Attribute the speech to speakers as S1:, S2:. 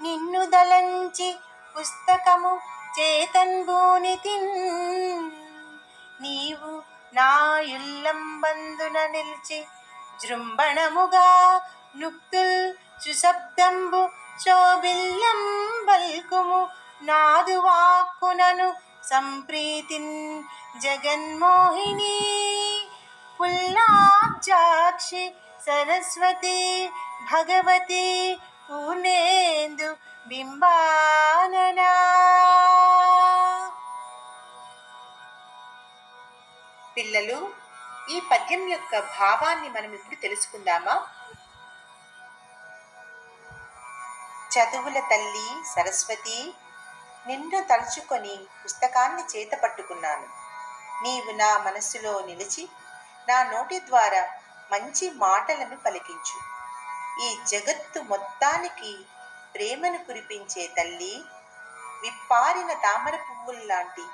S1: నిన్ను దలంచి పుస్తకము చేతన్బూనితిన్ నీవు నా ఇల్లంబందున నిలిచి జృంభణముగా నుక్తుల్ సుశబ్దంబు శోభిల్లం బల్కుము నాదు వాక్కునను సంప్రీతిన్ జగన్మోహిని. పుల్లాబ్జాక్షి సరస్వతి భగవతి పూనేందు బింబాననా. పిల్లలు ఈ పద్యం యొక్క భావాన్ని మనం ఇప్పుడు తెలుసుకుందామా? చదువుల తల్లి సరస్వతి నిన్ను తలుచుకొని పుస్తకాన్ని చేత పట్టుకున్నాను. నీవు నా మనస్సులో నిలిచి నా నోటి ద్వారా మంచి మాటలను పలికించు. ఈ జగత్తు మొత్తానికి ప్రేమను కురిపించే తల్లి విప్పారిన తామర పువ్వుల్లాంటి